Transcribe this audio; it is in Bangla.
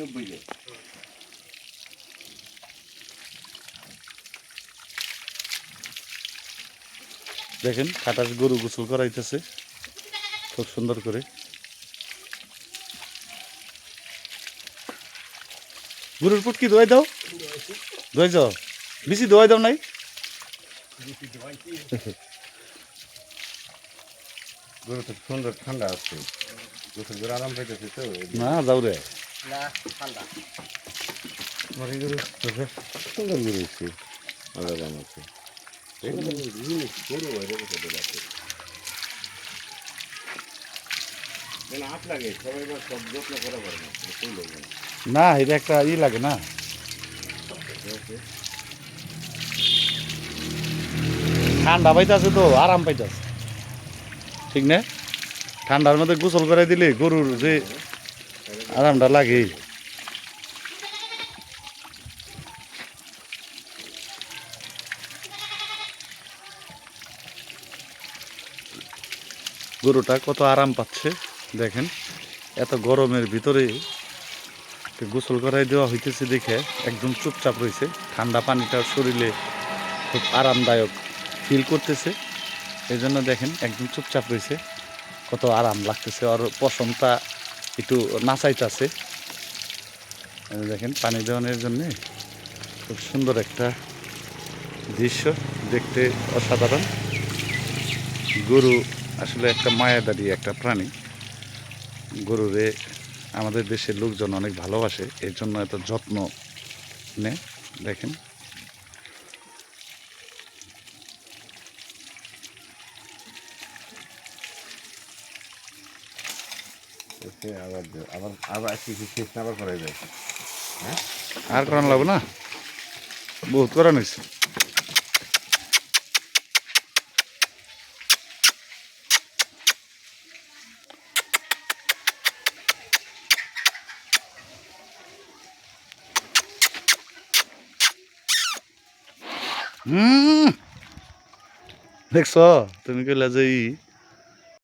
নব্বই গে দেখেন খাটাস গরু গোসল করাইতেছে। খুব সুন্দর করে। গরুর পুটকি দোয়াই দাও। দোয়াই যাও বেশি দোয়াই দাও নাই। গরু তো সুন্দর ঠান্ডা আছে। গোসল করে আরাম পাইতেছে তো। না যাও রে। সুন্দর আলাদা না এটা একটা ই লাগে না। ঠান্ডা পাইতেছে তো আরাম পাইতেছে। ঠিক না? ঠান্ডার মধ্যে গোসল করে দিলে গরুর যে আরামটা লাগে। গরুটা কত আরাম পাচ্ছে, দেখেন। এত গরমের ভিতরে গোসল করাই দেওয়া হইতেছে দেখে একদম চুপচাপ রয়েছে ঠান্ডা পানিটা শরীরে খুব আরামদায়ক ফিল করতেছে। এই জন্য দেখেন একদম চুপচাপ রয়েছে কত আরাম লাগতেছে। আর পশমটা একটু নাচাইতেছে। দেখেন, পানি দেওয়ানোর জন্যে খুব সুন্দর একটা দৃশ্য দেখতে অসাধারণ। গরু আসলে একটা মায়াদারি একটা প্রাণী। গরুরে আমাদের দেশের লোকজন অনেক ভালোবাসে, এর জন্য এত যত্ন নেয়। দেখেন করাই যায়। আর করানো লাগবে না? বহুত করানো হয়েছে। দেখছ তুমি কইলা যে